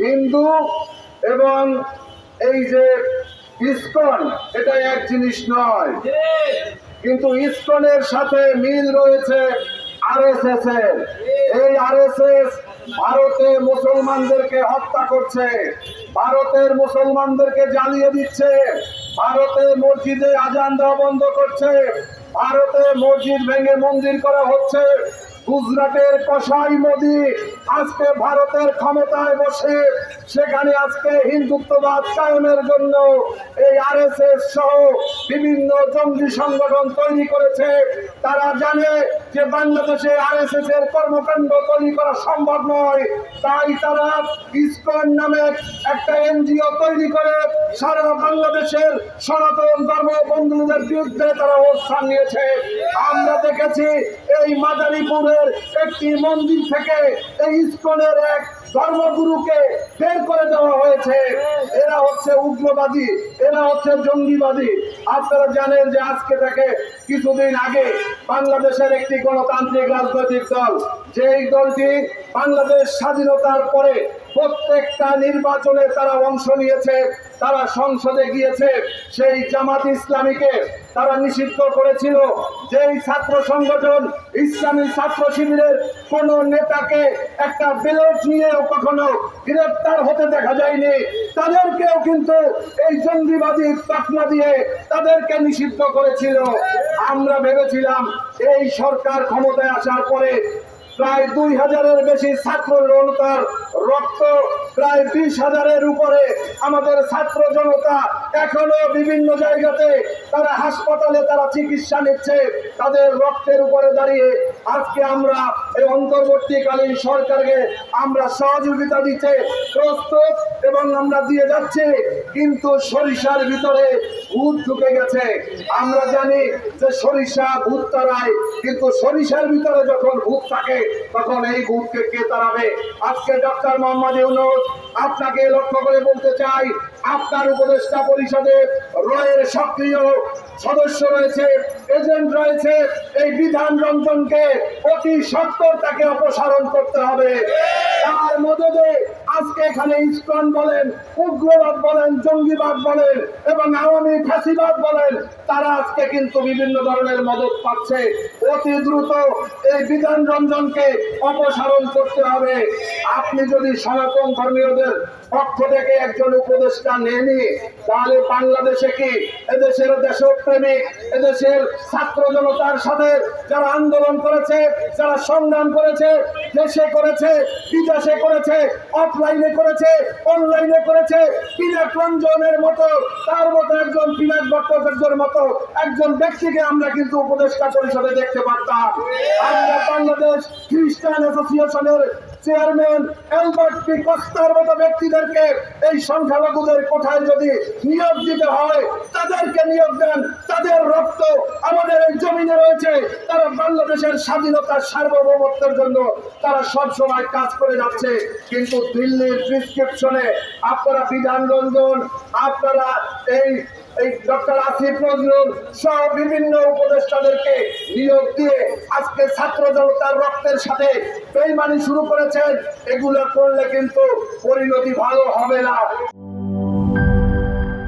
হিন্দু এবং এই যে ইস্কন, এটা এক জিনিস নয়। কিন্তু ইস্কনের সাথে মিল রয়েছে আরএসএস এর। এই আরএসএস ভারতে মুসলমানদেরকে হত্যা করছে, ভারতের মুসলমানদেরকে জ্বালিয়ে দিচ্ছে, ভারতে মসজিদে আজান দেওয়া বন্ধ করছে, ভারতে মসজিদ ভেঙে মন্দির করা হচ্ছে, গুজরাটের কসাই মোদি আজকে ভারতের ক্ষমতায় বসে, সেখানে আজকে হিন্দুত্ববাদ কায়েমের জন্য এই আরএসএস সহ বিভিন্ন জঙ্গি সংগঠন তৈরি করেছে। তারা জানে যে বাংলাদেশে আরএসএস এর কর্মকাণ্ড তৈরি করা সম্ভব নয়। তাই তারা ইসকন নামে একটা এনজিও তৈরি করে সারা বাংলাদেশের সনাতন ধর্ম বন্ধুদের বিরুদ্ধে তারা অবস্থান নিয়েছে। আমরা দেখেছি এই মাদারীপুরের একটি মন্দির থেকে এই ইসকনের এক ধর্মগুরুকে বের করে দেওয়া হয়েছে। এরা হচ্ছে উগ্রবাদী, এরা হচ্ছে জঙ্গিবাদী। আপনারা জানেন যে আজকে থেকে কিছুদিন আগে বাংলাদেশের একটি গণতান্ত্রিক রাজনৈতিক দল, যেই দলটি বাংলাদেশ স্বাধীনতার পরে প্রত্যেকটা নির্বাচনে তারা অংশ নিয়েছে তারা সংসদে গিয়েছে, সেই জামাত ইসলামীকে তারা নিষিদ্ধ করেছিল। যেই ছাত্র সংগঠন, ইসলামী ছাত্র শিবিরের কোন নেতাকে একটা ব্যালট নিয়েও কখনো গ্রেপ্তার হতে দেখা যায়নি, তাদেরকেও কিন্তু এই জঙ্গিবাদী তকমা দিয়ে তাদেরকে নিষিদ্ধ করেছিল। আমরা ভেবেছিলাম এই সরকার ক্ষমতায় আসার পরে প্রায় দুই হাজারের বেশি ছাত্র জনতার রক্ত, প্রায় বিশ হাজারের উপরে আমাদের ছাত্র জনতা এখনও বিভিন্ন জায়গাতে তারা হাসপাতালে তারা চিকিৎসা নিচ্ছে, তাদের রক্তের উপরে দাঁড়িয়ে আজকে আমরা এই অন্তর্বর্তীকালীন সরকারকে আমরা সহযোগিতা দিতে প্রস্তুত এবং আমরা দিয়ে যাচ্ছি, কিন্তু সরিষার ভিতরে ভূত ঢুকে গেছে। আমরা জানি যে সরিষা ভূত তারায় কিন্তু সরিষার ভিতরে যখন ভূত থাকে তখন এই গুটকে কে তাড়াবে? আজকে ডক্টর মোহাম্মদ ইউনুস আপনাকে লক্ষ্য করে বলতে চাই, আপনার উপদেষ্টা পরিষদে রয়ের সক্রিয় সদস্য রয়েছে, এজেন্ট রয়েছে, এই বিধান রঞ্জনকে অতি সত্তর তাকে অপসারণ করতে হবে। তার মদদে আজকে এখানে ইস্কন বলেন, উগ্রবাদ বলেন, জঙ্গিবাদ বলেন, এবং আওয়ামী ফাঁসিবাদ বলেন, তারা আজকে কিন্তু বিভিন্ন ধরনের মদত পাচ্ছে। অতি দ্রুত এই বিধান রঞ্জনকে অপসারণ করতে হবে। আপনি যদি সনাতন ধর্মীয়দের পক্ষ থেকে একজন উপদেষ্টা নেনি তাহলে বাংলাদেশে কি এদেশের দেশপ্রেমিক, এদেশের ছাত্র জনতার সাথে যারা আন্দোলন করেছে, যারা সংগ্রাম করেছে, দেশে করেছে, বিদেশে করেছে অফলাইনে করেছে অনলাইনে করেছে। পিনাক রঞ্জনের মতো, তার মতো একজন পিনাক ভট্টাচার্যের মতো একজন ব্যক্তিকে আমরা কিন্তু উপদেষ্টা পরিষদে দেখতে পারতাম। আমরা বাংলাদেশ খ্রিস্টান অ্যাসোসিয়েশনের চেয়ারম্যান অ্যালবার্ট পি কস্তার মতো ব্যক্তিদেরকে এই সংখ্যালঘুদের কোঠায় যদি নিয়োগ দিতে হয়, তাদেরকে নিয়োগ দেন। তাদের রক্ত আমাদের জমিনে রয়েছে, তারা বাংলাদেশের স্বাধীনতার সার্বভৌমত্বের জন্য তারা সব সময় কাজ করে যাচ্ছে। কিন্তু দিল্লির প্রিসক্রিপশনে আপনারা বিধান রঞ্জন, আপনারা এই এই ডক্টর আসিফ নজরুল সহ বিভিন্ন উপদেষ্টাদেরকে নিয়োগ দিয়ে আজকে ছাত্র জনতার রক্তের সাথে বেইমানি শুরু করেছেন। এগুলো করলে কিন্তু পরিণতি ভালো হবে না।